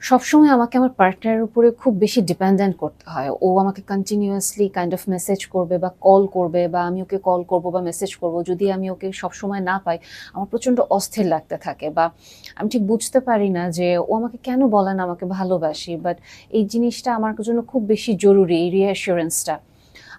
সবসময় আমাকে আমার পার্টনারের উপরে খুব বেশি ডিপেন্ডেন্ট করতে হয়। ও আমাকে কন্টিনিউয়াসলি কাইন্ড অফ মেসেজ করবে বা কল করবে বা আমি ওকে কল করব বা মেসেজ করব। যদি আমি ওকে সবসময় না পাই, আমার প্রচণ্ড অস্থির লাগতে থাকে বা আমি ঠিক বুঝতে পারি না যে ও আমাকে কেন বলে না আমাকে ভালোবাসি। বাট এই জিনিসটা আমার জন্য খুব বেশি জরুরি, এই রিঅ্যাসুরেন্সটা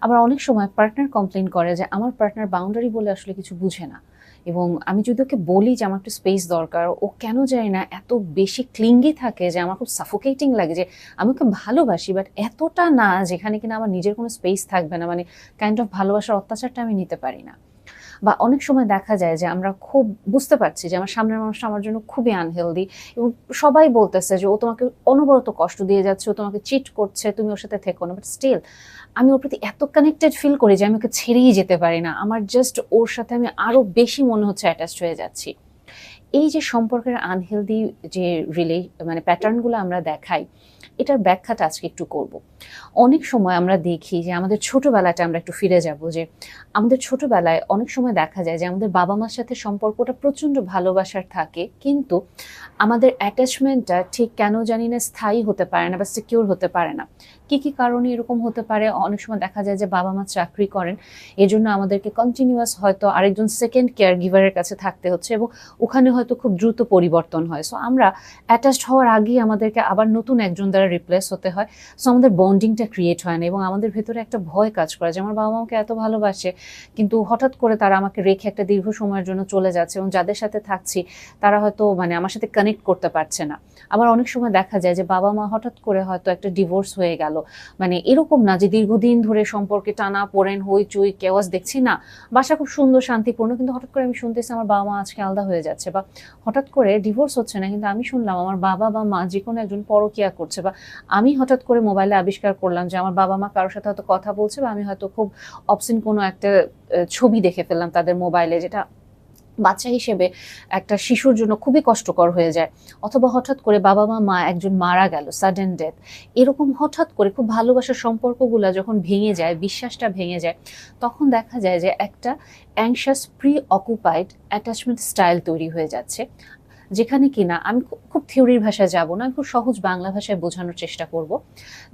আবার অনেক সময় পার্টনার কমপ্লেন করে যে, আমার পার্টনার বাউন্ডারি বলে আসলে কিছু বুঝে না। এবং আমি যদি ওকে বলি যে আমার একটু স্পেস দরকার, ও কেন যায় না এত বেশি ক্লিঙ্গি থাকে যে আমার খুব সাফোকেটিং লাগে যে আমি ওকে ভালোবাসি বাট এতটা না যেখানে কিনা আমার নিজের কোনো স্পেস থাকবে না মানে কাইন্ড অফ ভালোবাসার অত্যাচারটা আমি নিতে পারি না। বা অনেক সময় দেখা যায় যে আমরা খুব, বুঝতে পারছি যে আমার সামনের মানুষটা আমার জন্য খুবই আনহেলদি এবং সবাই বলতেছে যে ও তোমাকে অনবরত কষ্ট দিয়ে যাচ্ছে, ও তোমাকে চিট করছে, তুমি ওর সাথে থেকো না বাট স্টিল আমি ওর প্রতি এত কানেক্টেড ফিল করি যে আমি ওকে ছেড়েই যেতে পারি না। আমার জাস্ট ওর সাথে আমি আরও বেশি মনে হচ্ছে অ্যাটাচড হয়ে যাচ্ছি। এই যে সম্পর্কের আনহেলদি যে রিলে মানে প্যাটার্নগুলো আমরা দেখাই এটার ব্যাখ্যাটা আজকে একটু করব। অনেক সময় আমরা দেখি যে আমাদের ছোটবেলাটা আমরা একটু ফিরে যাব যে আমাদের ছোটবেলায় অনেক সময় দেখা যায় যে আমাদের বাবা মার সাথে সম্পর্কটা প্রচণ্ড ভালোবাসার থাকে, কিন্তু আমাদের অ্যাটাচমেন্টটা ঠিক কেন জানি না স্থায়ী হতে পারে না বা সিকিউর হতে পারে না। কি কি কারণে এরকম হতে পারে? অনেক সময় দেখা যায় যে বাবা মা চাকরি করেন, এজন্য আমাদেরকে কন্টিনিউয়াস হয়তো আরেকজন সেকেন্ড কেয়ার গিভারের কাছে থাকতে হচ্ছে এবং ওখানে হয়তো খুব দ্রুত পরিবর্তন হয়। সো আমরা অ্যাটাচড হওয়ার আগেই আমাদেরকে আবার নতুন একজন দ্বারা রিপ্লেস হতে হয়। সো আমাদের বন্ডিংটা ক্রিয়েট হয় না এবং আমাদের ভেতরে একটা ভয় কাজ করে যে, আমার বাবা মাকে এত ভালোবাসে। কিন্তু হঠাৎ করে তারা আমাকে রেখে একটা দীর্ঘ সময়ের জন্য চলে যাচ্ছে এবং যাদের সাথে থাকছি, তারা হয়তো মানে আমার সাথে কানেক্ট করতে পারছে না। আবার অনেক সময় দেখা যায় যে বাবা মা হঠাৎ করে হয়তো একটা ডিভোর্স হয়ে গেল। মানে এরকম না যে, দীর্ঘদিন ধরে সম্পর্কে টানা, পড়েন, হইচই কেওয়াজ দেখছি না। বাসা খুব সুন্দর, শান্তিপূর্ণ, কিন্তু হঠাৎ করে আমি শুনতেছি আমার বাবা মা আজকে আলাদা হয়ে যাচ্ছে বা হঠাৎ করে ডিভোর্স হচ্ছে না, কিন্তু আমি শুনলাম আমার বাবা বা মা যে কোনো একজন পরকিয়া করছে বা আমি হঠাৎ করে মোবাইলে আবিষ্কার করলাম যে আমার বাবা মা কারোর সাথে হয়তো কথা বলছে বা আমি হয়তো খুব অপশন কোনো একটা ছবি দেখে ফেললাম তাদের মোবাইলে যেটা বাচ্চা হিসেবে একটা শিশুর জন্য খুবই কষ্টকর হয়ে যায়। অথবা হঠাৎ করে বাবা মা মা একজন মারা গেল সাডেন ডেথ এরকম হঠাৎ করে খুব ভালোবাসার সম্পর্কগুলো যখন ভেঙে যায়, বিশ্বাসটা ভেঙে যায়, তখন দেখা যায় যে একটা anxious preoccupied attachment style তৈরি হয়ে যাচ্ছে। যেখানে কিনা আমি খুব থিওরির ভাষায় যাব না আমি খুব সহজ বাংলা ভাষায় বোঝানোর চেষ্টা করব।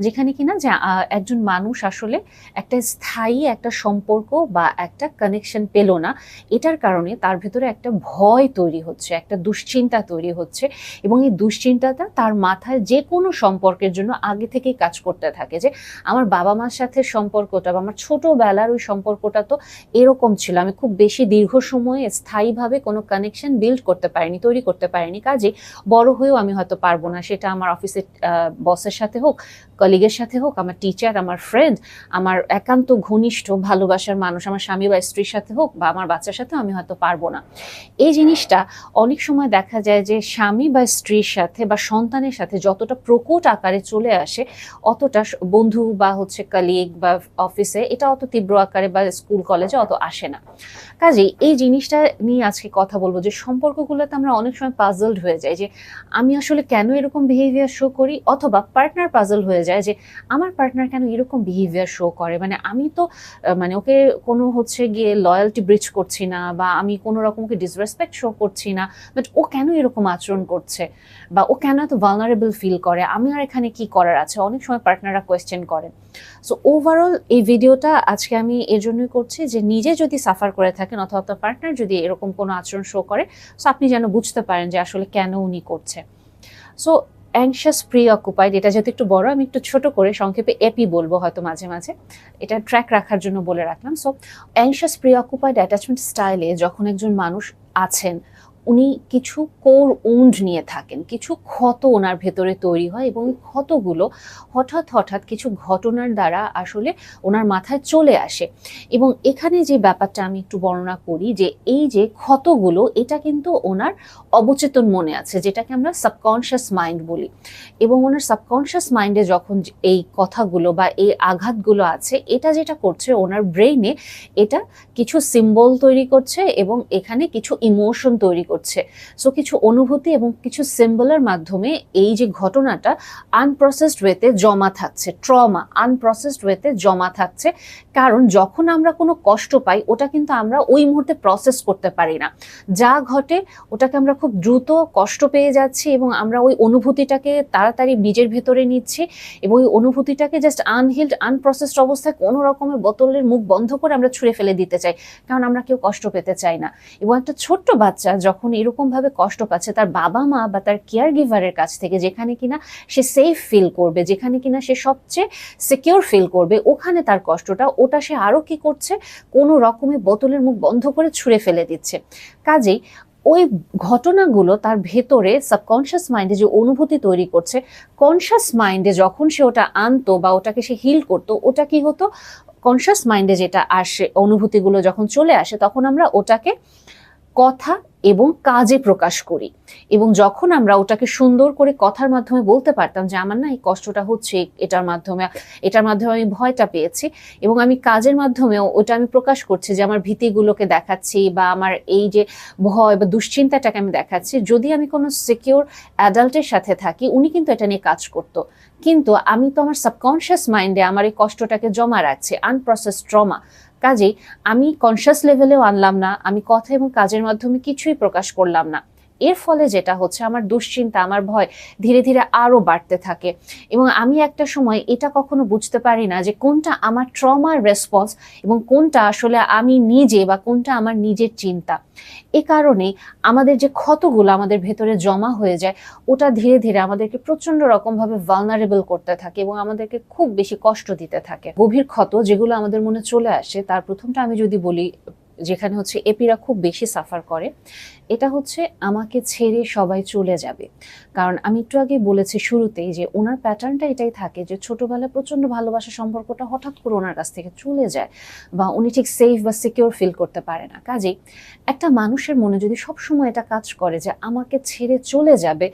যেখানে কিনা যে একজন মানুষ আসলে একটা স্থায়ী একটা সম্পর্ক বা একটা কানেকশন পেল না, এটার কারণে তার ভেতরে একটা ভয় তৈরি হচ্ছে, একটা দুশ্চিন্তা তৈরি হচ্ছে এবং এই দুশ্চিন্তাটা তার মাথায় যে কোনো সম্পর্কের জন্য আগে থেকেই কাজ করতে থাকে যে, আমার বাবা মার সাথে সম্পর্কটা বা আমার ছোটোবেলার ওই সম্পর্কটা তো এরকম ছিল, আমি খুব বেশি দীর্ঘ সময়ে স্থায়ীভাবে কোনো কানেকশন বিল্ড করতে পারিনি, তৈরি করতে পারিনি। কাজে বড় হয়েও আমি হয়তো পারব না সেটা আমার অফিসের বসের সাথে হোক কলিগের সাথে হোক, আমার টিচার আমার ফ্রেন্ড আমার একান্ত ঘনিষ্ঠ, ভালোবাসার মানুষ, আমার স্বামী বা স্ত্রীর সাথে হোক বা আমার বাচ্চার সাথে আমি হয়তো পারব না। এই জিনিসটা অনেক সময় দেখা যায় যে স্বামী বা স্ত্রীর সাথে বা সন্তানের সাথে যতটা প্রকট আকারে চলে আসে, অতটা বন্ধু বা হচ্ছে কলিগ বা অফিসে এটা অত তীব্র আকারে বা স্কুল কলেজে অত আসে না। কাজেই এই জিনিসটা নিয়ে আজকে কথা বলব যে সম্পর্কগুলোতে আমরা অনেক সময় পাজলড হয়ে যাই যে আমি আসলে কেন এরকম বিহেভিয়ার শো করি অথবা পার্টনার পাজল হয়ে যায় যে, আমার পার্টনার কেন এরকম বিহেভিয়ার শো করে? মানে আমি তো মানে ওকে কোনো হচ্ছে গিয়ে লয়্যালটি ব্রিচ করছি না বা আমি কোনো রকম ওকে ডিসরেসপেক্ট শো করছি না বাট ও কেন এরকম আচরণ করছে? বা ও কেন এত ভালনারেবল ফিল করে? আমি আর এখানে কি করার আছে? অনেক সময় পার্টনাররা কোয়েশ্চেন করেন সো ওভারঅল এই ভিডিওটা আজকে আমি এর জন্যই করছি যে, নিজে যদি সাফার করে থাকেন অথবা আপনার পার্টনার যদি এরকম কোনো আচরণ শো করে সো আপনি যেন বুঝতে পারেন যে আসলে কেন উনি করছে। সো অ্যাংশাস প্রি অকুপাইড এটা যেহেতু একটু বড়, আমি একটু ছোট করে সংক্ষেপে এপি বলব হয়তো মাঝে মাঝে। এটা ট্র্যাক রাখার জন্য বলে রাখলাম। So anxious preoccupied attachment স্টাইলে যখন একজন মানুষ আছেন উনি কিছু কোর উন্ড নিয়ে থাকেন, কিছু ক্ষত ওনার ভেতরে তৈরি হয় এবং ক্ষতগুলো হঠাৎ হঠাৎ কিছু ঘটনার দ্বারা আসলে ওনার মাথায় চলে আসে। এবং এখানে যে ব্যাপারটা আমি একটু বর্ণনা করি যে এই যে ক্ষতগুলো, এটা কিন্তু ওনার অবচেতন মনে আছে, যেটাকে আমরা সাবকনশিয়াস মাইন্ড বলি। এবং ওনার সাবকনশিয়াস মাইন্ডে যখন এই কথাগুলো বা এই আঘাতগুলো আছে, এটা যেটা করছে, ওনার ব্রেইনে এটা কিছু সিম্বল তৈরি করছে এবং এখানে কিছু ইমোশন তৈরি করছে। করছে। সো কিছু অনুভূতি এবং কিছু সিম্বলের মাধ্যমে এই যে ঘটনাটা আনপ্রসেসড ওয়েতে জমা থাকছে ট্রমা আনপ্রসেসড ওয়েতে জমা থাকছে। কারণ যখন আমরা কোনো কষ্ট পাই, ওটা কিন্তু আমরা ওই মুহূর্তে প্রসেস করতে পারি না। যা ঘটে, ওটাকে আমরা খুব দ্রুত কষ্ট পেয়ে যাচ্ছি এবং আমরা ওই অনুভূতিটাকে তাড়াতাড়ি নিজের ভেতরে নিচ্ছি এবং ওই অনুভূতিটাকে জাস্ট আনহিল্ড আনপ্রসেসড অবস্থায় কোনো রকমের বোতলের মুখ বন্ধ করে আমরা ছুঁড়ে ফেলে দিতে চাই। কারণ আমরা কেউ কষ্ট পেতে চাই না। এবং একটা ছোট্ট বাচ্চা যখন এরকমভাবে কষ্ট পাচ্ছে তার বাবা মা বা তার কেয়ার গিভারের কাছ থেকে যেখানে কিনা সে সেফ ফিল করবে, যেখানে কিনা সে সবচেয়ে সিকিউর ফিল করবে, ওখানে তার কষ্টটা, ওটা সে আরও কি করছে? কোনো রকমের বোতলের মুখ বন্ধ করে ছুঁড়ে ফেলে দিচ্ছে। কাজেই ওই ঘটনাগুলো তার ভেতরে সাবকনশিয়াস মাইন্ডে যে অনুভূতি তৈরি করছে কনশাস মাইন্ডে যখন সে ওটা আনতো বা ওটাকে সে হিল করতো, ওটা কি হতো? কনশাস মাইন্ডে যেটা আসে, অনুভূতিগুলো যখন চলে আসে, তখন আমরা ওটাকে কথা এবং কাজে প্রকাশ করি। এবং যখন আমরা ওটাকে সুন্দর করে কথার মাধ্যমে বলতে পারতাম যে, আমার না এই কষ্টটা হচ্ছে, এটার মাধ্যমে এটার মাধ্যমে আমি ভয়টা পেয়েছি। এবং আমি কাজের মাধ্যমেও ওটা আমি প্রকাশ করছি যে, আমার ভীতিগুলোকে দেখাচ্ছি বা আমার এই যে ভয় বা দুশ্চিন্তাটাকে আমি দেখাচ্ছি। যদি আমি কোনো সিকিউর অ্যাডাল্টের সাথে থাকি, উনি কিন্তু এটা নিয়ে কাজ করতো। কিন্তু আমি তো আমার সাবকনশিয়াস মাইন্ডে আমার এই কষ্টটাকে জমা রাখছি আনপ্রসেস ট্রমা কাজেই আমি কনসিয়াস লেভেলেও আনলাম না, আমি কথা এবং কাজের মাধ্যমে কিছুই প্রকাশ করলাম না। এর ফলে যেটা হচ্ছে আমার দুশ্চিন্তা, আমার ভয় ধীরে ধীরে আরও বাড়তে থাকে। এবং আমি একটা সময় এটা কখনো বুঝতে পারি না যে কোনটা আমার ট্রমার রেসপন্স এবং কোনটা আসলে আমি নিজে বা কোনটা আমার নিজের চিন্তা। এ কারণে আমাদের যে ক্ষতগুলো আমাদের ভেতরে জমা হয়ে যায়, ওটা ধীরে ধীরে আমাদেরকে প্রচণ্ড রকমভাবে ভালনারেবল করতে থাকে এবং আমাদেরকে খুব বেশি কষ্ট দিতে থাকে। গভীর ক্ষত যেগুলো আমাদের মনে চলে আসে, তার প্রথমটা আমি যদি বলি যেখানে হচ্ছে এপিরা খুব বেশি সাফার করে, এটা হচ্ছে আমাকে ছেড়ে সবাই চলে যাবে। কারণ আমি একটু আগে বলেছি শুরুতেই যে ওনার প্যাটার্নটা এটাই থাকে যে ছোটবেলায় প্রচণ্ড ভালোবাসা সম্পর্কটা হঠাৎ করে ওনার কাছ থেকে চলে যায় বা উনি ঠিক সেফ বা সিকিউর ফিল করতে পারে না। কাজেই একটা মানুষের মনে যদি সবসময় এটা কাজ করে যে আমাকে ছেড়ে চলে যাবে,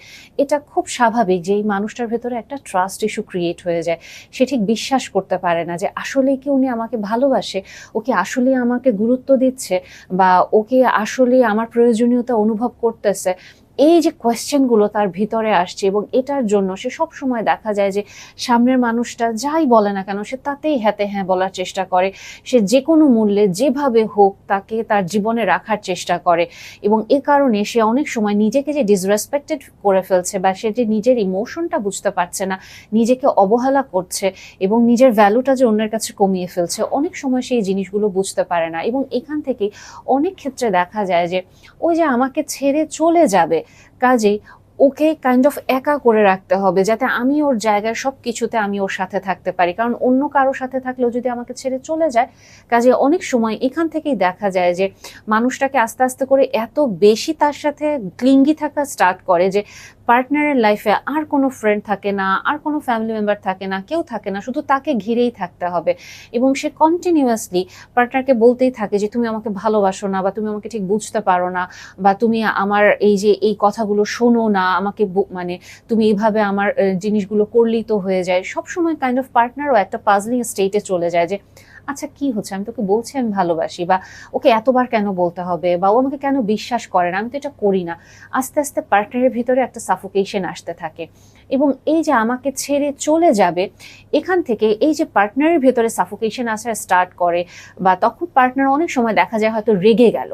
এটা খুব স্বাভাবিক যে এই মানুষটার ভেতরে একটা ট্রাস্ট ইস্যু ক্রিয়েট হয়ে যায়। সে ঠিক বিশ্বাস করতে পারে না যে আসলেই কি উনি আমাকে ভালোবাসে, ওকে আসলেই আমাকে গুরুত্ব দিচ্ছে বা ওকে আসলে আমার প্রয়োজনীয়তা অনুভব করতেছে এই যে কোয়েশ্চেনগুলো তার ভিতরে আসছে এবং এটার জন্য সে সব সময় দেখা যায় যে সামনের মানুষটা যাই বলে না কেন, সে তাতেই হ্যাতে হ্যাঁ বলার চেষ্টা করে। সে যে কোনো মূল্যে যেভাবে হোক তাকে তার জীবনে রাখার চেষ্টা করে এবং এ কারণে সে অনেক সময় নিজেকে যে ডিসরেসপেক্টেড করে ফেলছে বা সে যে নিজের ইমোশনটা বুঝতে পারছে না, নিজেকে অবহেলা করছে এবং নিজের ভ্যালুটা যে অন্যের কাছে কমিয়ে ফেলছে, অনেক সময় সেই জিনিসগুলো বুঝতে পারে না এবং এখান থেকে অনেক ক্ষেত্রে দেখা যায় যে ওই যে আমাকে ছেড়ে চলে যাবে কাজেই ওকে কাইন্ড অফ একা করে রাখতে হবে যাতে আমি ওর জায়গায় সব কিছুতে আমি ওর সাথে থাকতে পারি। কারণ অন্য কারোর সাথে থাকলেও যদি আমাকে ছেড়ে চলে যায়, কাজে অনেক সময় এখান থেকেই দেখা যায় যে মানুষটাকে আস্তে আস্তে করে এত বেশি তার সাথে ক্লিঙ্গি থাকা স্টার্ট করে যে পার্টনারের লাইফে আর কোনো ফ্রেন্ড থাকে না, আর কোনো ফ্যামিলি মেম্বার থাকে না, কেউ থাকে না, শুধু তাকে ঘিরেই থাকতে হবে। এবং সে কন্টিনিউয়াসলি পার্টনারকে বলতেই থাকে যে, তুমি আমাকে ভালোবাসো না বা তুমি আমাকে ঠিক বুঝতে পারো না বা তুমি আমার এই যে, এই কথাগুলো শোনো না, আমাকে মানে তুমি এইভাবে আমার জিনিসগুলো করলেই তো হয়ে যায়। সবসময় কাইন্ড অফ পার্টনারও একটা পাজলিং স্টেটে চলে যায় যে আচ্ছা কি হচ্ছে? আমি তোকে বলছি, আমি ভালোবাসি। বা, ওকে এতবার কেন বলতে হবে? বা, ও আমাকে কেন বিশ্বাস করে না? আমি তো এটা করি না। আস্তে আস্তে পার্টনারের ভিতরে একটা সাফোকেশন আসতে থাকে। এবং এই যে আমাকে ছেড়ে চলে যাবে, এখান থেকে এই যে পার্টনারের ভেতরে সাফোকেশন আসা স্টার্ট করে, বা তখন পার্টনার অনেক সময় দেখা যায় হয়তো রেগে গেল।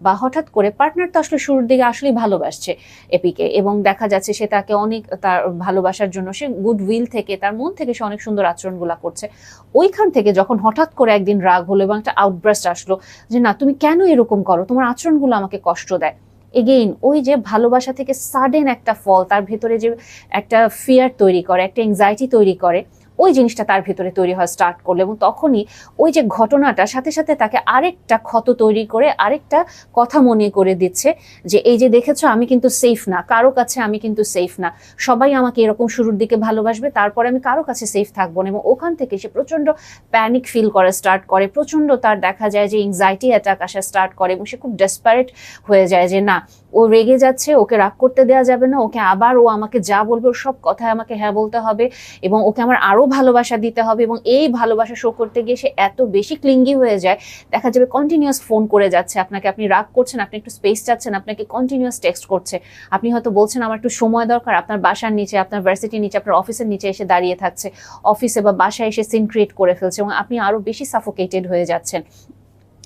বা হঠাৎ করে পার্টনার তো আসলে শুরুর দিকে আসলেই ভালোবাসছে এপিকে এবং দেখা যাচ্ছে সে তাকে অনেক তার ভালোবাসার জন্য সে গুড উইল থেকে, তার মন থেকে সে অনেক সুন্দর আচরণগুলা করছে। ওইখান থেকে যখন হঠাৎ করে একদিন রাগ হলো এবং একটা আউটব্রাস্ট আসলো যে, না, তুমি কেন এরকম করো? তোমার আচরণগুলো আমাকে কষ্ট দেয়। এগেইন ওই যে ভালোবাসা থেকে সাডেন একটা ফল তার ভেতরে যে একটা ফিয়ার তৈরি করে, একটা এংজাইটি তৈরি করে ওই জিনিসটা তার ভিতরে তৈরি হয় স্টার্ট করল এবং তখনই ওই যে ঘটনাটা, সাথে সাথে তাকে আরেকটা ক্ষত তৈরি করে আরেকটা কথা মনে করে দিচ্ছে যে, এই যে দেখেছ, আমি কিন্তু সেফ না, কারও কাছে আমি কিন্তু সেফ না। সবাই আমাকে এরকম শুরুর দিকে ভালোবাসবে, তারপরে আমি কারও কাছে সেফ থাকব না। এবং ওখান থেকে সে প্রচণ্ড প্যানিক ফিল করা স্টার্ট করে, প্রচণ্ড তার দেখা যায় যে এংজাইটি অ্যাটাক আসা স্টার্ট করে এবং সে খুব ডেসপারেট হয়ে যায় যে, না, ও রেগে যাচ্ছে, ওকে রাগ করতে দেওয়া যাবে না, ওকে আবার ও আমাকে যা বলবে, ওর সব কথায় আমাকে হ্যাঁ বলতে হবে এবং ওকে আমার আরও ভালোবাসা দিতে হবে এবং এই ভালোবাসা শো করতে গিয়ে সে এত বেশি ক্লিঙ্গি হয়ে যায়, দেখা যাবে কন্টিনিউয়াস ফোন করে যাচ্ছে। আপনাকে আপনি রাগ করছেন, আপনি একটু স্পেস চাচ্ছেন, আপনাকে কন্টিনিউয়াস টেক্সট করছে। আপনি হয়তো বলছেন, আমার একটু সময় দরকার। আপনার বাসার নিচে, আপনার ভার্সিটির নিচে, আপনার অফিসের নিচে এসে দাঁড়িয়ে থাকছে। অফিসে বা বাসায় এসে সিন ক্রিয়েট করে ফেলছে এবং আপনি আরও বেশি সাফোকেটেড হয়ে যাচ্ছেন।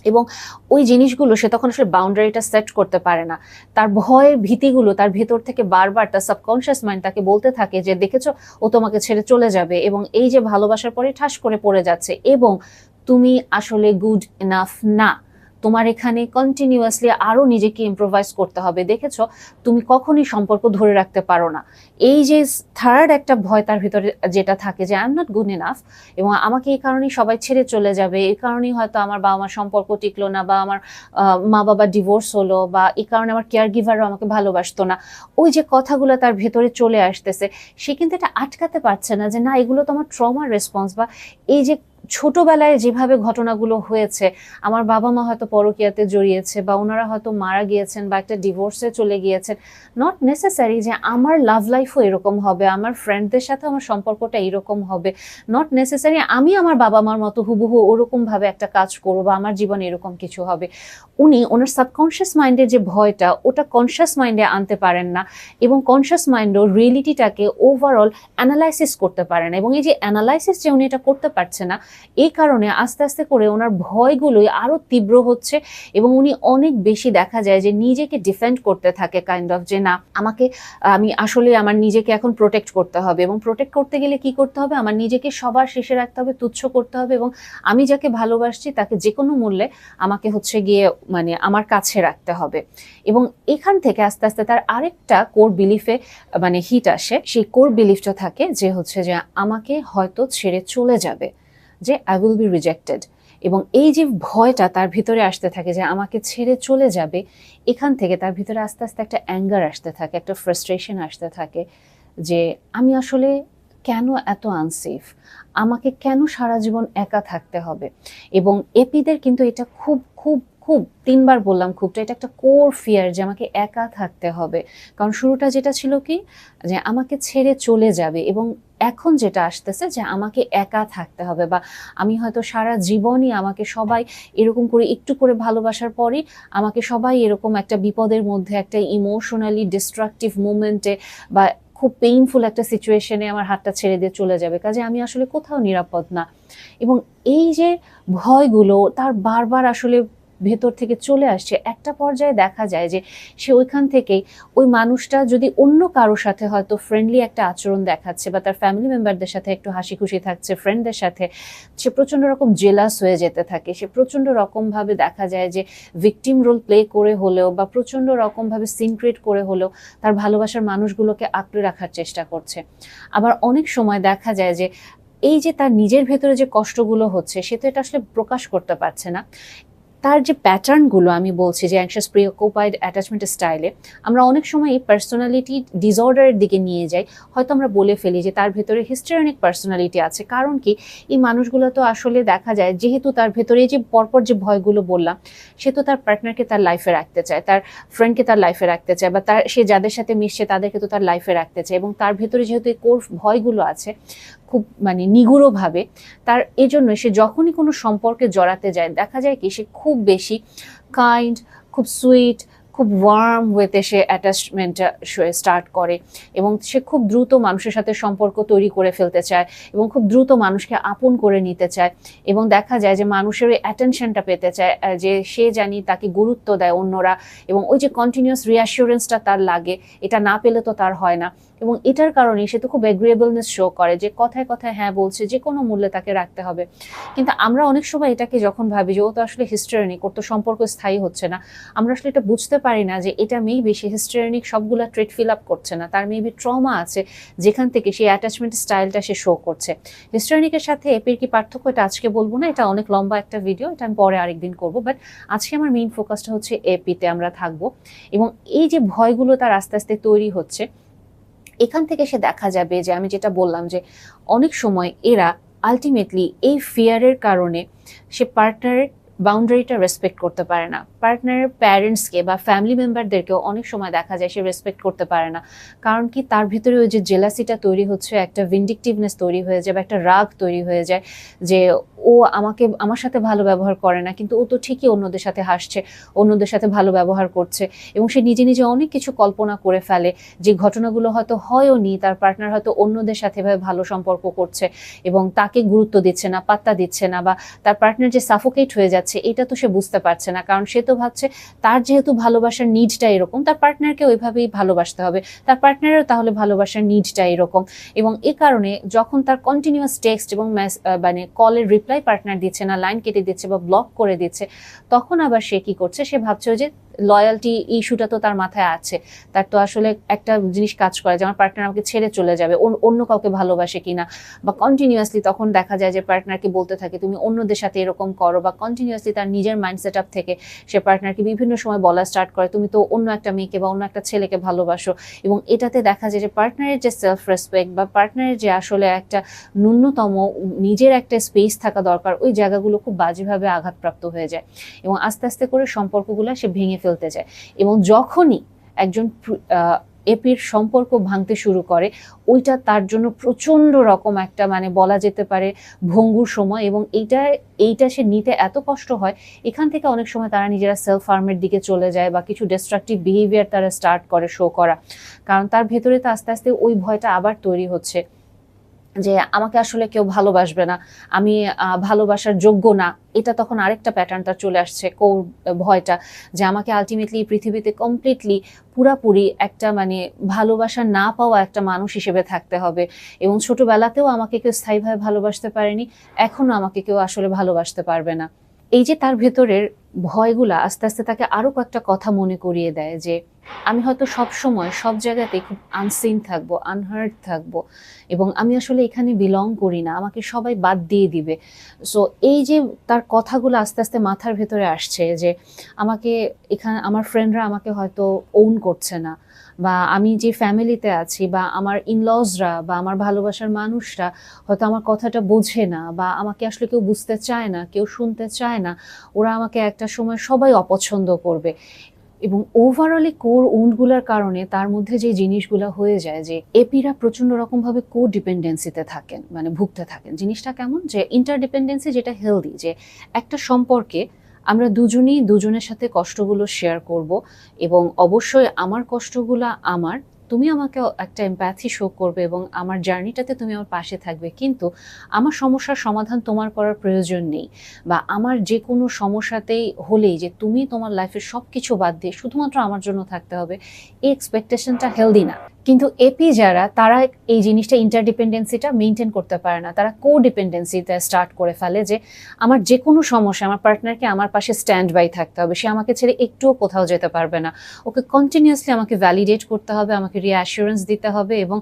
এবং ওই জিনিসগুলো সে তখন আসলে বাউন্ডারিটা সেট করতে পারে না। তার ভয়ের ভীতিগুলো তার ভেতর থেকে বারবার তার সাবকনশিয়াস মাইন্ড তাকে বলতে থাকে যে, দেখেছ, ও তোমাকে ছেড়ে চলে যাবে। এবং এই যে ভালোবাসার পরে ঠাস করে পড়ে যাচ্ছে। এবং তুমি আসলে গুড এনাফ না। তোমার এখানে কন্টিনিউয়াসলি আরও নিজেকে ইম্প্রোভাইজ করতে হবে। দেখেছ? তুমি কখনই সম্পর্ক ধরে রাখতে পারো না। এই যে থার্ড একটা ভয় তার ভিতরে যেটা থাকে যে I am not good enough এবং আমাকে এই কারণেই সবাই ছেড়ে চলে যাবে। এই কারণেই হয়তো আমার বাবা মার সম্পর্ক টিকলো না বা আমার মা বাবা ডিভোর্স হলো বা এই কারণে আমার কেয়ার গিভারও আমাকে ভালোবাসতো না। ওই যে কথাগুলো তার ভেতরে চলে আসতেছে, সে কিন্তু এটা আটকাতে পারছে না যে, না, এগুলো তো আমার ট্রমার রেসপন্স বা এই যে ছোটবেলায় যেভাবে ঘটনাগুলো হয়েছে, আমার বাবা মা হয়তো পরকীয়াতে জড়িয়েছে বা ওনারা হয়তো মারা গিয়েছেন বা একটা ডিভোর্সে চলে গিয়েছেন নট নেসেসারি যে আমার লাভ লাইফও এরকম হবে, আমার ফ্রেন্ডদের সাথে আমার সম্পর্কটা এরকম হবে নট নেসেসারি আমি আমার বাবা মার মতো হুবহু ওরকমভাবে একটা কাজ করব বা আমার জীবনে এরকম কিছু হবে। উনি ওনার সাবকনশিয়াস মাইন্ডের যে ভয়টা, ওটা কনসিয়াস মাইন্ডে আনতে পারেন না এবং কনসিয়াস মাইন্ডও রিয়েলিটিটাকে ওভারঅল অ্যানালাইসিস করতে পারেন না এবং এই যে অ্যানালাইসিস যে উনি এটা করতে পারছে না এই কারণে আস্তে আস্তে করে ওনার ভয়গুলোই আরও তীব্র হচ্ছে এবং উনি অনেক বেশি দেখা যায় যে নিজেকে ডিফেন্ড করতে থাকে কাইন্ড অফ যে না, আমাকে, আমি আসলে আমার নিজেকে এখন প্রোটেক্ট করতে হবে এবং প্রোটেক্ট করতে গেলে কি করতে হবে? আমার নিজেকে সবার শেষে রাখতে হবে, তুচ্ছ করতে হবে এবং আমি যাকে ভালোবাসছি তাকে যে কোনো মূল্যে আমাকে হচ্ছে গিয়ে মানে আমার কাছে রাখতে হবে। এবং এখান থেকে আস্তে আস্তে তার আরেকটা কোর বিলিফে মানে হিট আসে। সেই কোর বিলিফটা থাকে যে হচ্ছে যে আমাকে হয়তো ছেড়ে চলে যাবে। যে আই উইল বি রিজেক্টেড এবং এই যে ভয়টা তার ভিতরে আসতে থাকে যে আমাকে ছেড়ে চলে যাবে, এখান থেকে তার ভিতরে আস্তে আস্তে একটা অ্যাঙ্গার আসতে থাকে, একটা ফ্রাস্ট্রেশন আসতে থাকে যে আমি আসলে কেন এত আনসেফ আমাকে কেন সারা জীবন একা থাকতে হবে? এবং এপিদের কিন্তু এটা খুব খুব খুব, তিনবার বললাম খুবটা এটা একটা কোর ফিয়ার যে আমাকে একা থাকতে হবে। কারণ শুরুটা যেটা ছিল কি? যে আমাকে ছেড়ে চলে যাবে এবং এখন যেটা আসতেছে যে আমাকে একা থাকতে হবে বা আমি হয়তো সারা জীবনই আমাকে সবাই এরকম করে একটু করে ভালোবাসার পরই আমাকে সবাই এরকম একটা বিপদের মধ্যে, একটা ইমোশনালি ডিস্ট্রাকটিভ মুমেন্টে বা খুব পেইনফুল একটা সিচুয়েশনে আমার হাতটা ছেড়ে দিয়ে চলে যাবে। কাজে আমি আসলে কোথাও নিরাপদ না। এবং এই যে ভয়গুলো, তার বারবার আসলে ভেতর থেকে চলে আসছে। একটা পর্যায়ে দেখা যায় যে সে ওইখান থেকেই ওই মানুষটা যদি অন্য কারোর সাথে হয়তো ফ্রেন্ডলি একটা আচরণ দেখাচ্ছে বা তার ফ্যামিলি মেম্বারদের সাথে একটু হাসি খুশি থাকছে ফ্রেন্ডদের সাথে, সে প্রচণ্ড রকম জেলাস হয়ে যেতে থাকে। সে প্রচণ্ড রকমভাবে দেখা যায় যে ভিকটিম রোল প্লে করে হলেও বা প্রচণ্ড রকমভাবে সিনক্রেট করে হলেও তার ভালোবাসার মানুষগুলোকে আঁকড়ে রাখার চেষ্টা করছে। আবার অনেক সময় দেখা যায় যে এই যে তার নিজের ভেতরে যে কষ্টগুলো হচ্ছে, সে তো এটা আসলে প্রকাশ করতে পারছে না। তার যে প্যাটার্নগুলো আমি বলছি যে অ্যাংশাস প্রিওকুপাইড অ্যাটাচমেন্ট স্টাইলে আমরা অনেক সময় এই পার্সোনালিটি ডিসঅর্ডারের দিকে নিয়ে যাই। হয়তো আমরা বলে ফেলি যে তার ভেতরে হিস্টোরিয়ানিক পার্সোনালিটি আছে। কারণ কি? এই মানুষগুলো তো আসলে দেখা যায় যেহেতু তার ভেতরে যে পরপর যে ভয়গুলো বললাম, সে তো তার পার্টনারকে তার লাইফে রাখতে চায়, তার ফ্রেন্ডকে তার লাইফে রাখতে চায় বা তার, সে যাদের সাথে মিশছে তাদেরকে তো তার লাইফে রাখতে চায় এবং তার ভেতরে যেহেতু এই কোর ভয়গুলো আছে খুব মানে নিগুড়ভাবে, তার এজন্য সে যখনই কোনো সম্পর্কে জড়াতে যায়, দেখা যায় কি সে খুব বেশি কাইন্ড খুব সুইট খুব ওয়ার্ম ওয়েতে সে অ্যাটাচমেন্টটা স্টার্ট করে এবং সে খুব দ্রুত মানুষের সাথে সম্পর্ক তৈরি করে ফেলতে চায় এবং খুব দ্রুত মানুষকে আপন করে নিতে চায় এবং দেখা যায় যে মানুষের ওই অ্যাটেনশনটা পেতে চায় যে সে জানি তাকে গুরুত্ব দেয় অন্যরা এবং ওই যে কন্টিনিউয়াস রিঅ্যাসিওরেন্সটা তার লাগে, এটা না পেলে তো তার হয় না এবং এটার কারণে সে তো খুব এগ্রিয়েবলনেস শো করে যে কথায় কথায় হ্যাঁ বলছে, যে কোনো মূল্যে তাকে রাখতে হবে। কিন্তু আমরা অনেক সময় এটাকে যখন ভাবি যে ও তো আসলে হিস্টোরিনিক ওর তো সম্পর্ক স্থায়ী হচ্ছে না, আমরা আসলে এটা বুঝতে পারি না যে এটা মেবি সে হিস্টোরিনিক সবগুলা ট্রেড ফিল আপ করছে না। তার মেবি ট্রমা আছে, যেখান থেকে সেই অ্যাটাচমেন্ট স্টাইলটা সে শো করছে। হিস্টোরিনিকের সাথে এপির কি পার্থক্য এটা আজকে বলব না, এটা অনেক লম্বা একটা ভিডিও এটা আমি পরে আরেকদিন করব বাট আজকে আমার মেইন ফোকাসটা হচ্ছে এপিতে আমরা থাকব। এবং এই যে ভয়গুলো তার আস্তে আস্তে তৈরি হচ্ছে, এখান থেকে সে দেখা যাবে যে আমি যেটা বললাম যে অনেক সময় এরা আলটিমেটলি এই ফিয়ারের কারণে সে পার্টনারের বাউন্ডারিটা রেসপেক্ট করতে পারে না। পার্টনারের প্যারেন্টসকে বা ফ্যামিলি মেম্বারদেরকেও অনেক সময় দেখা যায় সে রেসপেক্ট করতে পারে না। কারণ কি তার ভিতরে ওই যে জেলাসিটা তৈরি হচ্ছে, একটা ভিন্ডিকটিভনেস তৈরি হয়ে যায় বা একটা রাগ তৈরি হয়ে যায় যে ও আমাকে, আমার সাথে ভালো ব্যবহার করে না, কিন্তু ও তো ঠিকই অন্যদের সাথে হাসছে, অন্যদের সাথে ভালো ব্যবহার করছে এবং সে নিজে নিজে অনেক কিছু কল্পনা করে ফেলে যে ঘটনাগুলো হয়তো হয়ও নি তার পার্টনার হয়তো অন্যদের সাথে এভাবে ভালো সম্পর্ক করছে এবং তাকে গুরুত্ব দিচ্ছে না, পাত্তা দিচ্ছে না বা তার পার্টনার যে সাফোকেট হয়ে যাচ্ছে এটা তো সে বুঝতে পারছে না। কারণ সে তো ভাবছে, তার যেহেতু ভালোবাসার নিডটা এরকম, তার পার্টনারকে ওইভাবেই ভালোবাসতে হবে। তার পার্টনারেরও তাহলে ভালোবাসার নিডটা এরকম। এবং এ কারণে যখন তার কন্টিনিউয়াস টেক্সট এবং মানে কলের রিপ্লাই পার্টনার দিচ্ছে না লাইন কেটে দিচ্ছে বা ব্লক করে দিচ্ছে, তখন আবার সে কি করছে? সে ভাবছে যে লয়ালটি ইস্যুটা তো তার মাথায় আছে। তার তো আসলে একটা জিনিস কাজ করে যে, আমার পার্টনার আমাকে ছেড়ে চলে যাবে, অন্য কাউকে ভালোবাসে কিনা। বা কন্টিনিউয়াসলি তখন দেখা যায় যে পার্টনারকে বলতে থাকে, তুমি অন্যদের সাথে এরকম করো। বা কন্টিনিউয়াসলি তার নিজের মাইন্ড সেট থেকে সে পার্টনারকে বিভিন্ন সময় বলা স্টার্ট করে, তুমি তো অন্য একটা মেয়েকে বা অন্য একটা ছেলেকে ভালোবাসো। এবং এটাতে দেখা যায় যে পার্টনারের যে সেলফ রেসপেক্ট বা পার্টনারের যে আসলে একটা ন্যূনতম, নিজের একটা স্পেস থাকা দরকার, ওই জায়গাগুলো খুব বাজেভাবে আঘাতপ্রাপ্ত হয়ে যায়। এবং আস্তে আস্তে করে সম্পর্কগুলো সে ভেঙে ফেলতে যায়। এবং যখনই একজন এপির সম্পর্ক ভাঙতে শুরু করে, ওইটা তার জন্য প্রচণ্ড রকম একটা মানে বলা যেতে পারে ভঙ্গুর সময় এবং এইটা এইটা সে নিতে এত কষ্ট হয়, এখান থেকে অনেক সময় তারা নিজেরা সেলফ ফার্মের দিকে চলে যায় বা কিছু ডিস্ট্রাকটিভ বিহেভিয়ার তারা স্টার্ট করে শো করা। কারণ তার ভেতরে তো আস্তে আস্তে ওই ভয়টা আবার তৈরি হচ্ছে। যে আমাকে আসলে কেউ ভালোবাসবে না, আমি ভালোবাসার যোগ্য না, এটা তখন আরেকটা প্যাটার্ন তার চলে আসছে কৌ ভয়টা, যে আমাকে আলটিমেটলি পৃথিবীতে কমপ্লিটলি পুরাপুরি একটা মানে ভালোবাসা না পাওয়া একটা মানুষ হিসেবে থাকতে হবে। এবং ছোটবেলাতেও আমাকে কেউ স্থায়ীভাবে ভালোবাসতে পারেনি এখনও আমাকে কেউ আসলে ভালোবাসতে পারবে না। এই যে তার ভেতরের ভয়গুলা আস্তে আস্তে তাকে আরও কয়েকটা কথা মনে করিয়ে দেয় যে, আমি হয়তো সব সময়, সব জায়গাতে খুব আনসিন থাকব আনহার্ড থাকব এবং আমি আসলে এখানে বিলং করি না, আমাকে সবাই বাদ দিয়ে দিবে। সো এই যে তার কথাগুলো আস্তে আস্তে মাথার ভেতরে আসছে যে, আমাকে এখানে, আমার ফ্রেন্ডরা আমাকে হয়তো ওন করছে না। বা আমি যে ফ্যামিলিতে আছি বা আমার ইনলজরা বা আমার ভালোবাসার মানুষরা হয়তো আমার কথাটা বোঝে না বা আমাকে আসলে কেউ বুঝতে চায় না, কেউ শুনতে চায় না, ওরা আমাকে একটা সময় সবাই অপছন্দ করবে। এবং ওভারঅলি কোর উন্ডগুলোর কারণে তার মধ্যে যে জিনিসগুলো হয়ে যায় যে এপিরা প্রচণ্ড রকমভাবে কো ডিপেন্ডেন্সিতে থাকেন মানে ভুগতে থাকেন। জিনিসটা কেমন? যে ইন্টারডিপেন্ডেন্সি যেটা হেলদি যে একটা সম্পর্কে আমরা দুজনেই দুজনের সাথে কষ্টগুলো শেয়ার করব এবং অবশ্যই আমার কষ্টগুলো আমার, তুমি আমাকে একটা এম্প্যাথি শো করবে এবং আমার জার্নিটাতে তুমি আমার পাশে থাকবে। কিন্তু আমার সমস্যার সমাধান তোমার করার প্রয়োজন নেই বা আমার যে কোনো সমস্যাতেই হলেই যে তুমি তোমার লাইফের সব কিছু বাদ দিয়ে শুধুমাত্র আমার জন্য থাকতে হবে, এই এক্সপেকটেশনটা হেলদি না। কিন্তু এপি যারা, তারা এই জিনিসটা ইন্টারডিপেন্ডেন্সিটা মেনটেন করতে পারে না। তারা কো ডিপেন্ডেন্সিতে স্টার্ট করে ফেলে যে, আমার যে কোনো সমস্যা, আমার পার্টনারকে আমার পাশে স্ট্যান্ড বাই থাকতে হবে। সে আমাকে ছেড়ে একটুও কোথাও যেতে পারবে না। ওকে কন্টিনিউয়াসলি আমাকে ভ্যালিডেট করতে হবে, আমাকে রিঅ্যাসুরেন্স দিতে হবে এবং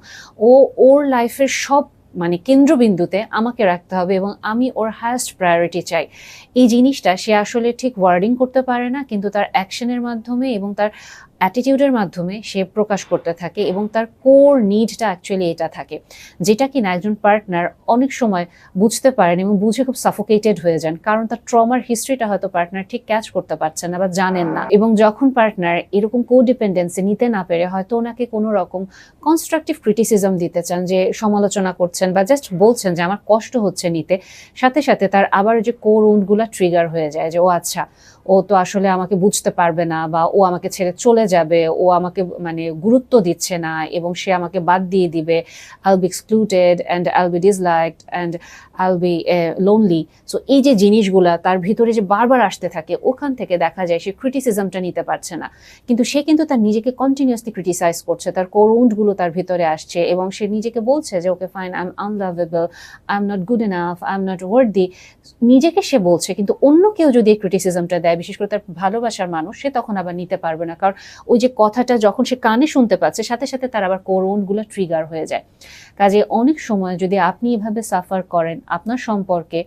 ও, ওর লাইফের সব মানে কেন্দ্রবিন্দুতে আমাকে রাখতে হবে এবং আমি ওর হায়েস্ট প্রায়োরিটি চাই। এই জিনিসটা সে আসলে ঠিক ওয়ার্ডিং করতে পারে না, কিন্তু তার অ্যাকশনের মাধ্যমে এবং তার অ্যাটিটিউডের মাধ্যমে সে প্রকাশ করতে থাকে এবং তার কোর নিডটা অ্যাকচুয়ালি এটা থাকে, যেটা কিনা একজন পার্টনার অনেক সময় বুঝতে পারেন এবং বুঝে খুব সাফোকেটেড হয়ে যান, কারণ তার ট্রমার হিস্ট্রিটা হয়তো পার্টনার ঠিক ক্যাচ করতে পারছেন না বা জানেন না। এবং যখন পার্টনার এরকম কো ডিপেন্ডেন্সি নিতে না পেরে হয়তো ওনাকে কোনো রকম কনস্ট্রাকটিভ ক্রিটিসিজম দিতে চান, যে সমালোচনা করছেন বা জাস্ট বলছেন যে আমার কষ্ট হচ্ছে নিতে, সাথে সাথে তার আবার যে কোর উন্ডগুলো ট্রিগার হয়ে যায় যে, ও আচ্ছা ও তো আসলে আমাকে বুঝতে পারবে না বা ও আমাকে ছেড়ে চলে যাবে, ও আমাকে মানে গুরুত্ব দিচ্ছে না এবং সে আমাকে বাদ দিয়ে দিবে I'll be excluded and I'll be disliked and I'll be lonely so এই যে জিনিসগুলা তার ভিতরে যে বারবার আসতে থাকে, ওখান থেকে দেখা যায় সে ক্রিটিসিজমটা নিতে পারছে না। কিন্তু সে কিন্তু তার নিজেকে কন্টিনিউসলি ক্রিটিসাইজ করছে, তার কোরউন্ডগুলো তার ভিতরে আসছে এবং সে নিজেকে বলছে যে okay fine I am unlovable I am not good enough I am not worthy নিজেকে সে বলছে, কিন্তু অন্য কেউ যদি এই ক্রিটিসিজমটা দেয় বিশেষ করে তার ভালোবাসার মানুষ, সে তখন আবার নিতে পারবে না। কারণ ওই যে কথাটা যখন সে কানে শুনতে পাচ্ছে, সাথে সাথে তার আবার কোরউন্ডগুলো ট্রিগার হয়ে যায়। কাজে অনেক সময় যদি আপনি এভাবে সাফার করেন, আপনার সম্পর্কে,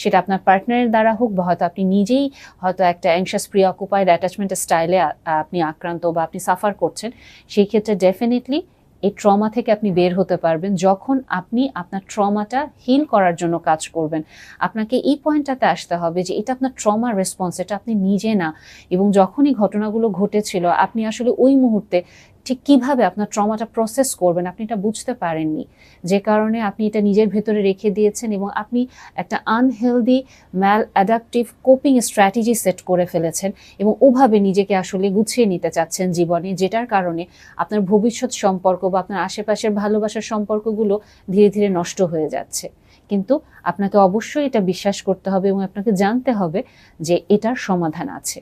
সেটা আপনার পার্টনারের দ্বারা হোক বা হয়তো আপনি নিজেই হয়তো একটা অ্যাংশাস প্রি অকুপাইড অ্যাটাচমেন্ট স্টাইলে আপনি আক্রান্ত বা আপনি সাফার করছেন, সেই ক্ষেত্রে ডেফিনেটলি এই ট্রমা থেকে আপনি বের হতে পারবেন যখন আপনি আপনার ট্রমাটা হিল করার জন্য কাজ করবেন। আপনাকে এই পয়েন্টটাতে আসতে হবে যে এটা আপনার ট্রমা রেসপন্স এটা আপনি নিজে না। এবং যখনই ঘটনাগুলো ঘটেছিল, আপনি আসলে ওই মুহূর্তে ঠিক কীভাবে আপনার ট্রমাটা প্রসেস করবেন? আপনি এটা বুঝতে পারেননি। যে কারণে আপনি এটা নিজের ভেতরে রেখে দিয়েছেন এবং আপনি একটা unhealthy maladaptive coping strategy set করে ফেলেছেন এবং ওভাবে নিজেকে আসলে গুছিয়ে নিতে চাচ্ছেন জীবনে, যেটার কারণে আপনার ভবিষ্যৎ সম্পর্ক বা আপনার আশেপাশের ভালোবাসার সম্পর্কগুলো ধীরে ধীরে নষ্ট হয়ে যাচ্ছে। কিন্তু আপনাকে অবশ্যই এটা বিশ্বাস করতে হবে এবং আপনাকে জানতে হবে যে এটার সমাধান আছে।